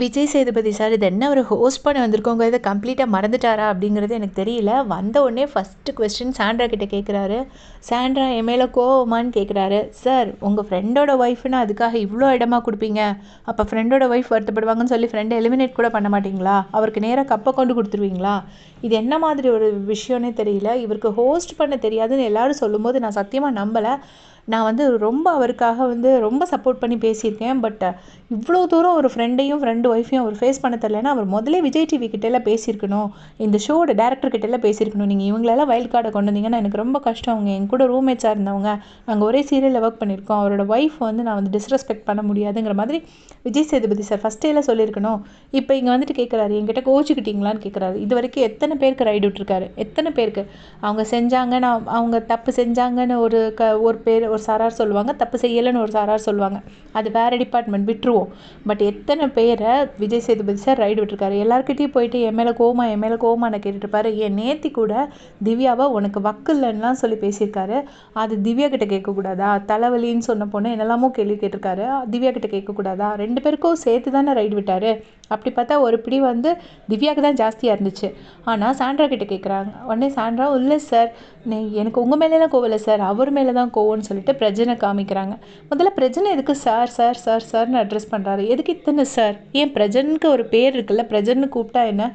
Vijay Sethupathi sir இது என்ன ஒரு ஹோஸ்ட் பண்ண வந்திருக்கோங்க? இதை கம்ப்ளீட்டாக மறந்துட்டாரா அப்படிங்கிறது எனக்கு தெரியல. வந்த உடனே ஃபஸ்ட்டு கொஸ்டின் சாண்ட்ரா கிட்டே கேட்குறாரு சாண்ட்ரா என் மேலே கோவமான்னு கேட்குறாரு சார் உங்கள் ஃப்ரெண்டோட ஒய்ஃப்னா அதுக்காக இவ்வளோ இடமா கொடுப்பீங்க? அப்போ ஃப்ரெண்டோட ஒய்ஃப் வருத்தப்படுவாங்கன்னு சொல்லி ஃப்ரெண்டை எலிமினேட் கூட பண்ண மாட்டிங்களா? அவருக்கு நேராக கப்பை கொண்டு கொடுத்துருவீங்களா? இது என்ன மாதிரி ஒரு விஷயம்னே தெரியல. இவருக்கு ஹோஸ்ட் பண்ண தெரியாதுன்னு எல்லாரும் சொல்லும்போது நான் சத்தியமாக நம்பலை. நான் வந்து ரொம்ப அவருக்காக வந்து ரொம்ப சப்போர்ட் பண்ணி பேசியிருக்கேன். பட் இவ்வளோ தூரம் ஒரு ஃப்ரெண்டையும் ஃப்ரெண்டு ஒய்ஃபையும் அவர் ஃபேஸ் பண்ண தெரிலன்னா அவர் முதலே விஜய் டிவி கிட்டெல்லாம் பேசியிருக்கணும். இந்த ஷோட டேரக்டர்கிட்டலாம் பேசியிருக்கணும். நீங்கள் இவங்களெல்லாம் வைல்ட் கார்டை கொண்டு வந்தீங்கன்னா எனக்கு ரொம்ப கஷ்டம். அவங்க என் கூட ரூம்மேட்ஸாக இருந்தவங்க நாங்கள் ஒரே சீரியலில் ஒர்க் பண்ணியிருக்கோம். அவரோட ஒய்ஃப் வந்து நான் வந்து டிஸ்ரெஸ்பெக்ட் பண்ண முடியாதுங்கிற மாதிரி விஜய் சேதுபதி சார் ஃபஸ்ட்டேல சொல்லியிருக்கணும். இப்போ இங்கே வந்துட்டு கேட்குறாரு என்கிட்ட கோச்சிக்கிட்டீங்களான்னு கேட்குறாரு இது வரைக்கும் எத்தனை பேருக்கு ரைடு விட்டுருக்காரு? எத்தனை பேருக்கு? அவங்க செஞ்சாங்கன்னு அவங்க தப்பு செஞ்சாங்கன்னு ஒரு க ஒரு பேர் ஒரு சாரார் சொல்லுவாங்க தப்பு செய்யலைன்னு ஒரு சாரார் சொல்லுவாங்க. அது வேறு டிபார்ட்மெண்ட் விட்டுருவோம். பட் எத்தனை பேரை விஜய் சேதுபதி சார் ரைடு விட்டுருக்காரு? எல்லாருக்கிட்டையும் போயிட்டு என் மேலே கோமா என் மேலே கோமான்னு கேட்டுருப்பாரு என் நேத்தி கூட திவ்யாவை உனக்கு வக்கில்லன்னுலாம் சொல்லி பேசியிருக்காரு. அது திவ்யா கிட்ட கேட்கக்கூடாதா? தலைவலின்னு சொன்ன பொண்ணு என்னெல்லாமோ கேள்வி கேட்டிருக்காரு. திவ்யா கிட்ட கேட்கக்கூடாதா? ரெண்டு பேருக்கும் சேர்த்து தானே ரைடு விட்டார். அப்படி பார்த்தா ஒரு பிடி வந்து திவ்யாவுக்கு தான் ஜாஸ்தியாக இருந்துச்சு. ஆனால் சாண்ட்ரா கிட்ட கேட்குறாங்க. உடனே சாண்ட்ரா இல்லை சார் எனக்கு உங்கள் மேலேலாம் கோவம் இல்லை சார். அவர் மேலே தான் கோவம்னு சொல்லிட்டு பிரஜனை காமிக்கிறாங்க. முதல்ல பிரஜனை எதுக்கு சார் சார் சார் சார்னு அட்ரஸ் பண்ணுறாரு எதுக்கு இத்தனை சார்? ஏன் பிரஜனுக்கு ஒரு பேர் இருக்குல்ல? பிரஜன்னு கூப்பிட்டா என்ன?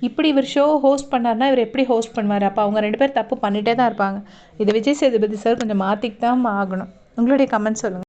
இப்படி இவர் ஷோ ஹோஸ்ட் பண்ணார்னா இவர் எப்படி ஹோஸ்ட் பண்ணுவார்? அப்போ அவங்க ரெண்டு பேர் தப்பு பண்ணிகிட்டே தான் இருப்பாங்க. இது விஜய் சேதுபதி சார் கொஞ்சம் மாற்றிக்கு தான் ஆகணும். உங்களுடைய கமெண்ட் சொல்லுங்கள்